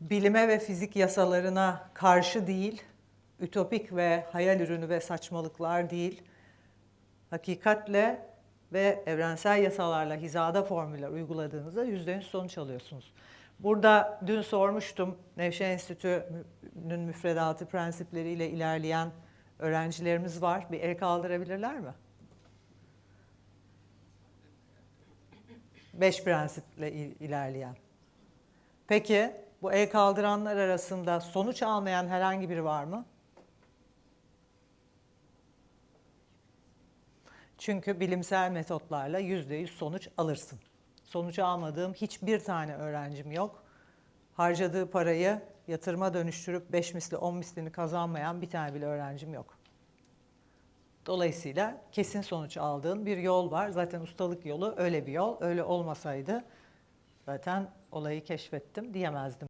bilime ve fizik yasalarına karşı değil, ütopik ve hayal ürünü ve saçmalıklar değil, hakikatle ve evrensel yasalarla hizada formüller uyguladığınızda yüzde yüz sonuç alıyorsunuz. Burada dün sormuştum Nevşehir Enstitüsü'nün müfredatı prensipleriyle ilerleyen öğrencilerimiz var. Bir el kaldırabilirler mi? Beş prensiple il- ilerleyen. Peki bu el kaldıranlar arasında sonuç almayan herhangi biri var mı? Çünkü bilimsel metotlarla yüzde yüz sonuç alırsın. Sonuç almadığım hiçbir tane öğrencim yok. Harcadığı parayı yatırıma dönüştürüp 5 misli 10 mislini kazanmayan bir tane bile öğrencim yok. Dolayısıyla kesin sonuç aldığın bir yol var. Zaten ustalık yolu öyle bir yol. Öyle olmasaydı zaten olayı keşfettim diyemezdim.